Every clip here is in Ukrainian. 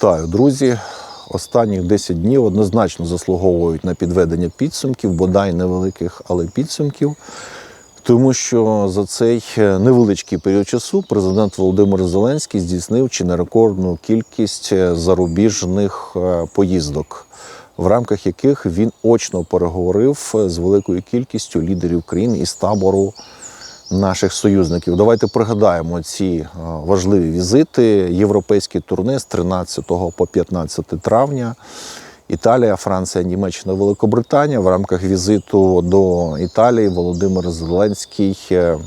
Вітаю, друзі. Останніх 10 днів однозначно заслуговують на підведення підсумків, бодай невеликих, але підсумків. Тому що за цей невеличкий період часу президент Володимир Зеленський здійснив чи не рекордну кількість зарубіжних е, поїздок, в рамках яких він очно переговорив з великою кількістю лідерів країн із табору наших союзників. Давайте пригадаємо ці е, важливі візити. Європейські турне з 13 по 15 травня. Італія, Франція, Німеччина, Великобританія. В рамках візиту до Італії Володимир Зеленський е,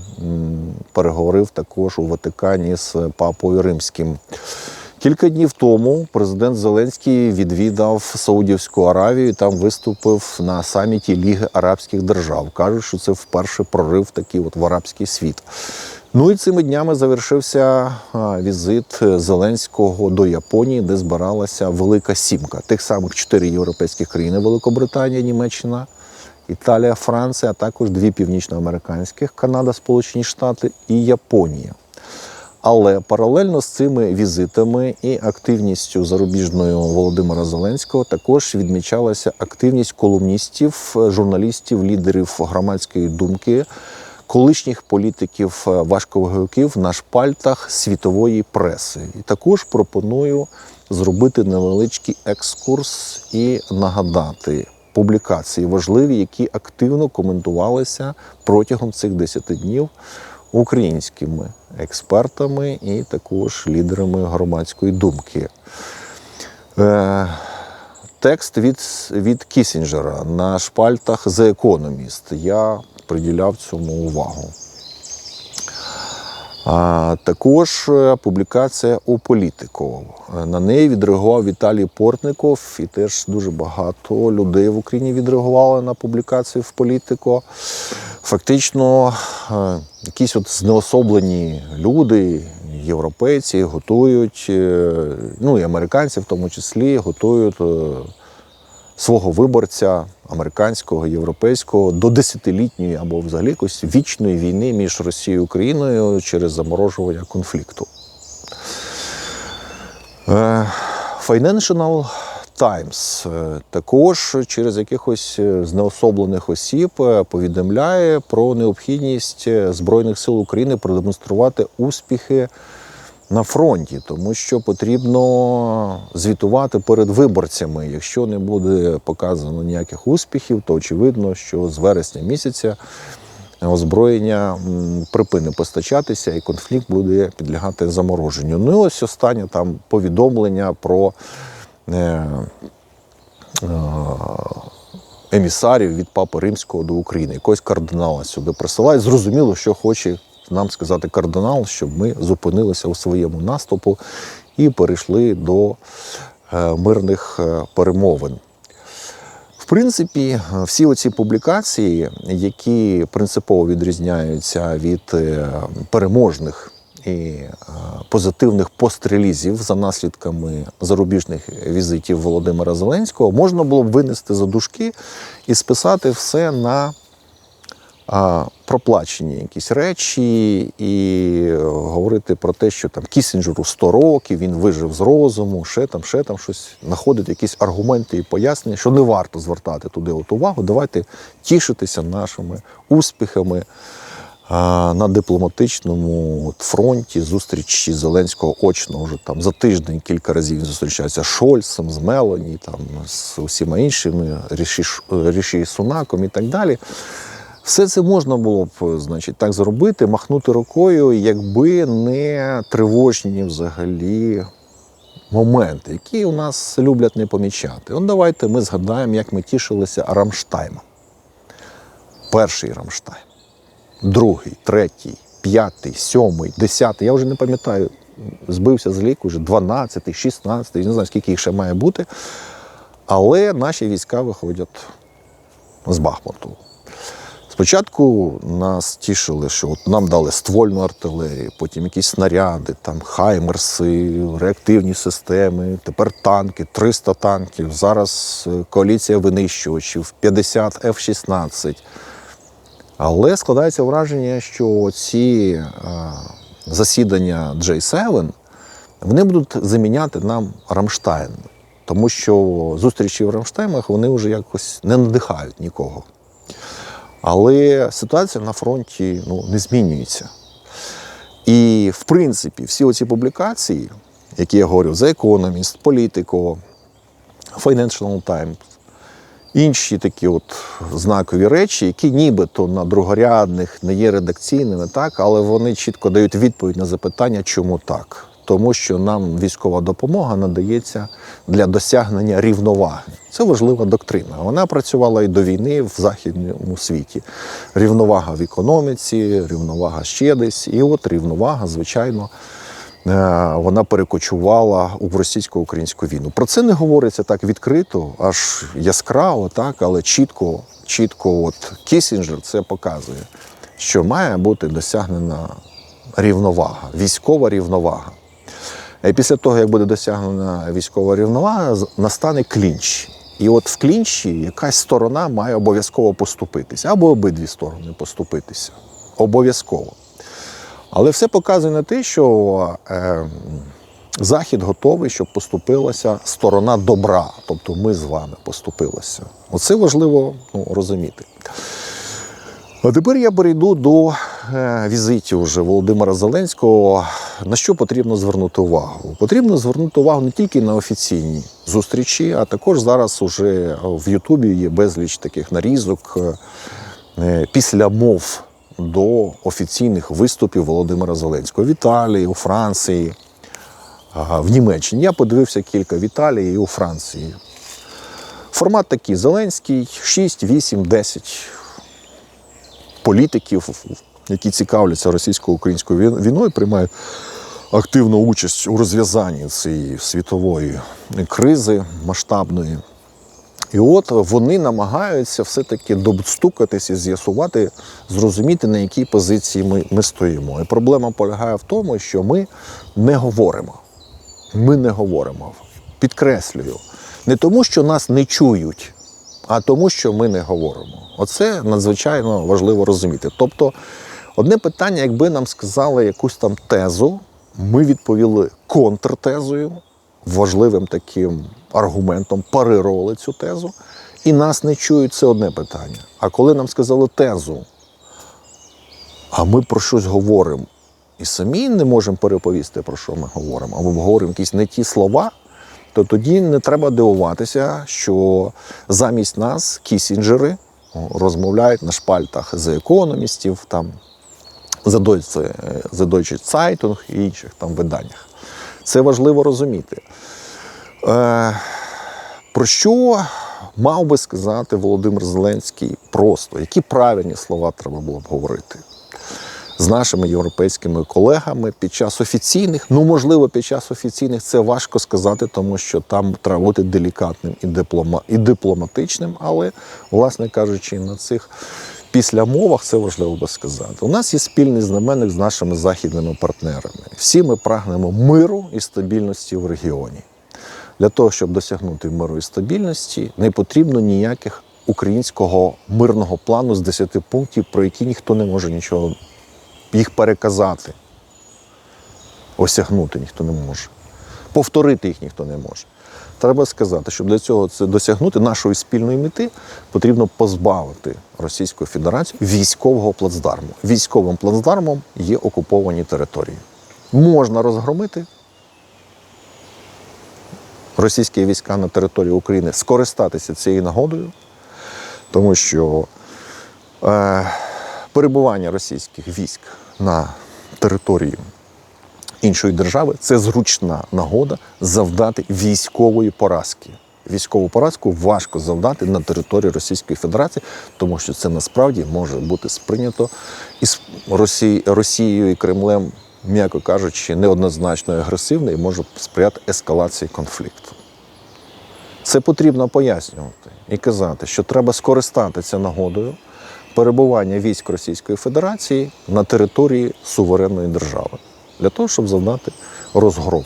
переговорив також у Ватикані з папою Римським. Кілька днів тому президент Зеленський відвідав Саудівську Аравію. Там виступив на саміті Ліги Арабських Держав. кажуть, що це вперше прорив такий от в арабський світ. Ну і цими днями завершився візит Зеленського до Японії, де збиралася велика сімка тих самих чотири європейських країни: Великобританія, Німеччина, Італія, Франція, а також дві північноамериканських Канада, Сполучені Штати і Японія. Але паралельно з цими візитами і активністю зарубіжною Володимира Зеленського також відмічалася активність колумністів, журналістів, лідерів громадської думки, колишніх політиків е, на шпальтах світової преси. І також пропоную зробити невеличкий екскурс і нагадати публікації важливі, які активно коментувалися протягом цих 10 днів українськими експертами і також лідерами громадської думки. Е, Текст від, від Кісінджера на шпальтах The Economist. Я приділяв цьому увагу. А також е, публікація у політику. На неї відреагував Віталій Портников, і теж дуже багато людей в Україні відреагували на публікацію в політику. Фактично, е, якісь от знеособлені люди, європейці, готують, е, ну і американці в тому числі, готують е, свого виборця американського, європейського до десятилітньої або взагалі якоїсь вічної війни між Росією і Україною через заморожування конфлікту. Financial Times е, також через якихось е, знеособлених осіб е, повідомляє про необхідність Збройних сил України продемонструвати успіхи на фронті, тому що потрібно звітувати перед виборцями. Якщо не буде показано ніяких успіхів, то очевидно, що з вересня місяця озброєння м, припине постачатися, і конфлікт буде підлягати замороженню. Ну і ось останнє там повідомлення про емісарів від Папи Римського до України. Якогось кардинала сюди присилають. Зрозуміло, що хоче нам сказати кардинал, щоб ми зупинилися у своєму наступу і перейшли до е, мирних е, перемовин. В принципі, всі оці публікації, які принципово відрізняються від е, переможних і е, позитивних пострелізів за наслідками зарубіжних візитів Володимира Зеленського, можна було б винести за дужки і списати все на проплачені якісь речі і е, говорити про те, що там Кісінджеру 100 років, він вижив з розуму, ще там, ще там щось, знаходити якісь аргументи і пояснення, що не варто звертати туди от увагу. Давайте тішитися нашими успіхами на дипломатичному фронті. Зустрічі Зеленського очно вже там за тиждень кілька разів він зустрічається з Шольцем, з Мелані, там з усіма іншими, Ріші, Ріші Сунаком і так далі. Все це можна було б, значить, так зробити, махнути рукою, якби не тривожні взагалі моменти, які у нас люблять не помічати. От давайте ми згадаємо, як ми тішилися Рамштаймом. Перший Рамштайм, другий, третій, п'ятий, сьомий, десятий. Я вже не пам'ятаю, збився з ліку вже 12, 16, не знаю, скільки їх ще має бути. Але наші війська виходять з Бахмуту. Спочатку нас тішили, що от нам дали ствольну артилерію, потім якісь снаряди, там хаймерси, реактивні системи, тепер танки, 300 танків. Зараз е, коаліція винищувачів, 50 F-16. Але складається враження, що ці е, засідання J7 вони будуть заміняти нам Рамштайн. Тому що зустрічі в Рамштаймах вони вже якось не надихають нікого. Але ситуація на фронті ну, не змінюється. І, в принципі, всі оці публікації, які я говорю, The Economist, Politico, Financial Times, інші такі от знакові речі, які нібито на другорядних не є редакційними, так, але вони чітко дають відповідь на запитання, чому так. Тому що нам військова допомога надається для досягнення рівноваги. Це важлива доктрина. Вона працювала і до війни в західному світі. Рівновага в економіці, рівновага ще десь. І от рівновага, звичайно, вона перекочувала у російсько-українську війну. Про це не говориться так відкрито, аж яскраво, так, але чітко, чітко, от Кісінджер це показує, що має бути досягнена рівновага, військова рівновага. І після того, як буде досягнена військова рівновага, настане клінч. І от в клінчі якась сторона має обов'язково поступитися, або обидві сторони поступитися. Обов'язково. Але все показує на те, що е, Захід готовий, щоб поступилася сторона добра. Тобто ми з вами поступилися. Оце важливо ну, розуміти. А тепер я перейду до е, візитів вже Володимира Зеленського. На що потрібно звернути увагу? Потрібно звернути увагу не тільки на офіційні зустрічі, а також зараз уже в Ютубі є безліч таких нарізок е, після мов до офіційних виступів Володимира Зеленського в Італії, у Франції, в Німеччині. Я подивився кілька в Італії і у Франції. Формат такий: Зеленський 6, 8, 10 політиків, які цікавляться російсько-українською війною, приймають активну участь у розв'язанні цієї світової кризи масштабної. І от вони намагаються все-таки достукатися, з'ясувати, зрозуміти, на якій позиції ми, ми стоїмо. І проблема полягає в тому, що ми не говоримо. Ми не говоримо. Підкреслюю, не тому, що нас не чують, а тому, що ми не говоримо. Оце надзвичайно важливо розуміти. Тобто, одне питання, якби нам сказали якусь там тезу, ми відповіли контртезою, важливим таким аргументом, парирували цю тезу, і нас не чують це одне питання. А коли нам сказали тезу, а ми про щось говоримо і самі не можемо переповісти, про що ми говоримо, або говоримо якісь не ті слова, то тоді не треба дивуватися, що замість нас кісінджери розмовляють на шпальтах з економістів, там, за за Deutsche Zeitung і інших там виданнях. Це важливо розуміти. Е, про що мав би сказати Володимир Зеленський просто, які правильні слова треба було б говорити? з нашими європейськими колегами під час офіційних, ну можливо, під час офіційних це важко сказати, тому що там треба бути делікатним і, диплома, і дипломатичним, але, власне кажучи, на цих післямовах це важливо би сказати. У нас є спільний знаменник з нашими західними партнерами. Всі ми прагнемо миру і стабільності в регіоні. Для того, щоб досягнути миру і стабільності, не потрібно ніяких українського мирного плану з 10 пунктів, про які ніхто не може нічого їх переказати. Осягнути ніхто не може. Повторити їх ніхто не може. Треба сказати, щоб для цього це досягнути нашої спільної мети, потрібно позбавити Російську Федерацію військового плацдарму. Військовим плацдармом є окуповані території. Можна розгромити російські війська на території України, скористатися цією нагодою, тому що е, перебування російських військ на території іншої держави це зручна нагода завдати військової поразки. Військову поразку важко завдати на території Російської Федерації, тому що це насправді може бути сприйнято із Росії, Росією і Кремлем, м'яко кажучи, неоднозначно і агресивно і може сприяти ескалації конфлікту. Це потрібно пояснювати і казати, що треба скористатися нагодою перебування військ Російської Федерації на території суверенної держави для того, щоб завдати розгром.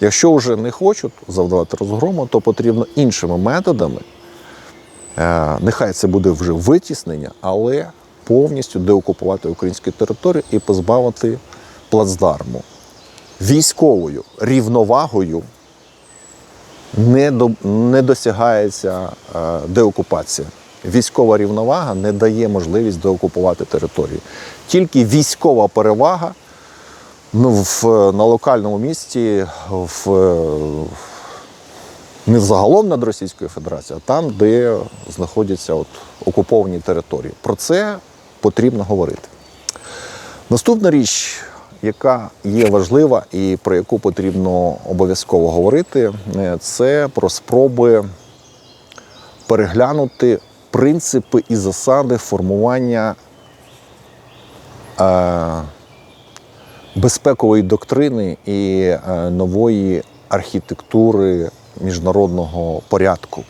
Якщо вже не хочуть завдавати розгрому, то потрібно іншими методами. Е, Нехай це буде вже витіснення, але повністю деокупувати українські території і позбавити плацдарму військовою рівновагою не, до, не досягається е, деокупація. Військова рівновага не дає можливість деокупувати територію. Тільки військова перевага ну, в, на локальному місці, в, не взагалом над Російською Федерацією, а там, де знаходяться от, окуповані території. Про це потрібно говорити. Наступна річ, яка є важлива і про яку потрібно обов'язково говорити, е, це про спроби переглянути принципи і засади формування е, безпекової доктрини і е, нової архітектури міжнародного порядку.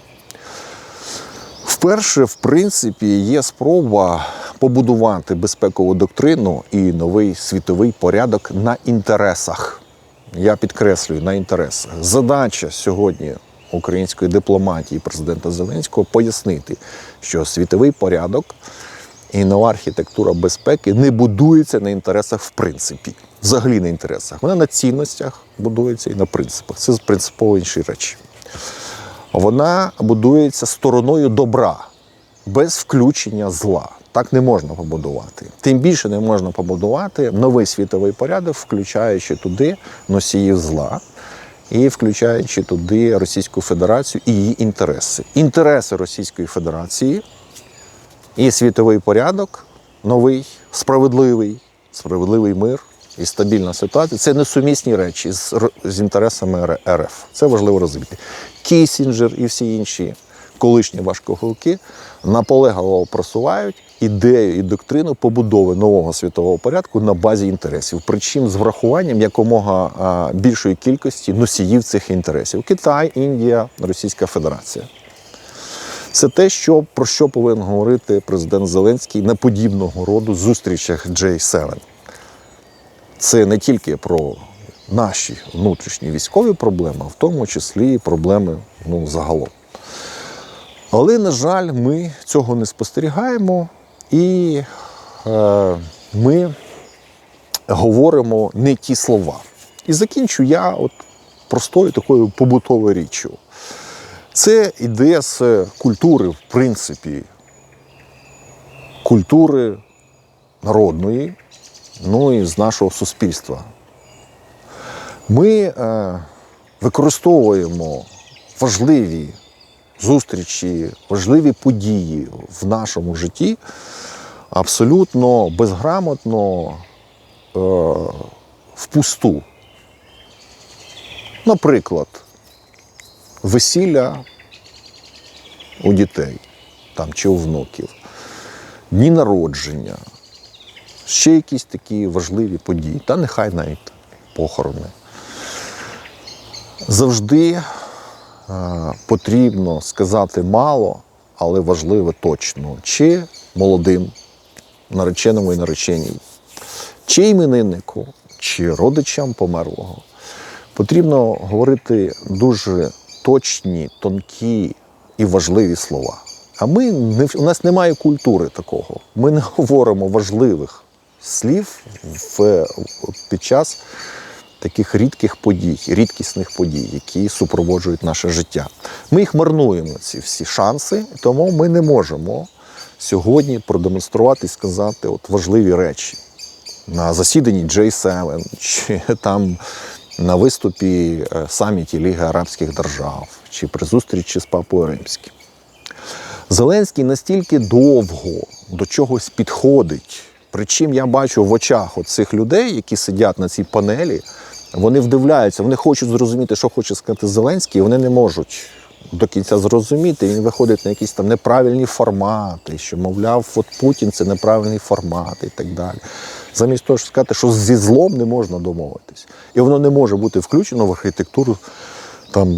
Вперше, в принципі, є спроба побудувати безпекову доктрину і новий світовий порядок на інтересах. Я підкреслюю на інтересах. Задача сьогодні української дипломатії президента Зеленського пояснити, що світовий порядок і нова архітектура безпеки не будується на інтересах в принципі, взагалі на інтересах. Вона на цінностях будується і на принципах. Це принципово інші речі. Вона будується стороною добра, без включення зла. Так не можна побудувати. Тим більше не можна побудувати новий світовий порядок, включаючи туди носіїв зла і включаючи туди Російську Федерацію і її інтереси. Інтереси Російської Федерації і світовий порядок новий, справедливий, справедливий мир і стабільна ситуація це несумісні речі з, з інтересами РФ. Це важливо розуміти. Кісінджер і всі інші колишні важкоголки наполегливо просувають ідею і доктрину побудови нового світового порядку на базі інтересів. Причому з врахуванням якомога більшої кількості носіїв цих інтересів: Китай, Індія, Російська Федерація. Це те, що, про що повинен говорити президент Зеленський на подібного роду зустрічах J7. Це не тільки про наші внутрішні військові проблеми, а в тому числі і проблеми ну, загалом. Але, на жаль, ми цього не спостерігаємо, і е, ми говоримо не ті слова. І закінчу я от простою такою побутовою річчю. Це іде з культури, в принципі, культури народної, ну і з нашого суспільства. Ми е, використовуємо важливі зустрічі, важливі події в нашому житті абсолютно безграмотно е, впусту. Наприклад, весілля у дітей там, чи у внуків, дні народження, ще якісь такі важливі події, та нехай навіть похорони. Завжди потрібно сказати мало, але важливе точно, чи молодим, нареченому і нареченій, чи імениннику, чи родичам померлого. Потрібно говорити дуже точні, тонкі і важливі слова. А ми не, у нас немає культури такого. Ми не говоримо важливих слів в, під час таких рідких подій, рідкісних подій, які супроводжують наше життя. Ми їх марнуємо, ці всі шанси, тому ми не можемо сьогодні продемонструвати і сказати от важливі речі на засіданні J7 чи там на виступі е, саміті Ліги Арабських Держав чи при зустрічі з Папою Римським. Зеленський настільки довго до чогось підходить. Причому я бачу в очах цих людей, які сидять на цій панелі, вони вдивляються, вони хочуть зрозуміти, що хоче сказати Зеленський, і вони не можуть до кінця зрозуміти. Він виходить на якісь там неправильні формати, що, мовляв, от Путін це неправильний формат і так далі. Замість того, щоб сказати, що зі злом не можна домовитись. І воно не може бути включено в архітектуру там,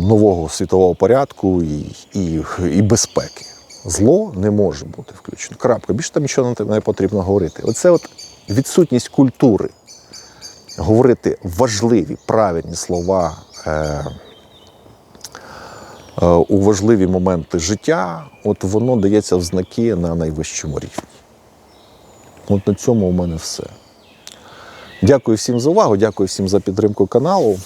нового світового порядку і, і, і безпеки. Зло не може бути включено. Крапка. Більше там нічого не потрібно говорити. Оце от відсутність культури. Говорити важливі, правильні слова е, е, у важливі моменти життя, от воно дається в знаки на найвищому рівні. От на цьому у мене все. Дякую всім за увагу, дякую всім за підтримку каналу.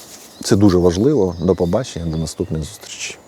Це дуже важливо. До побачення, до наступних зустрічей.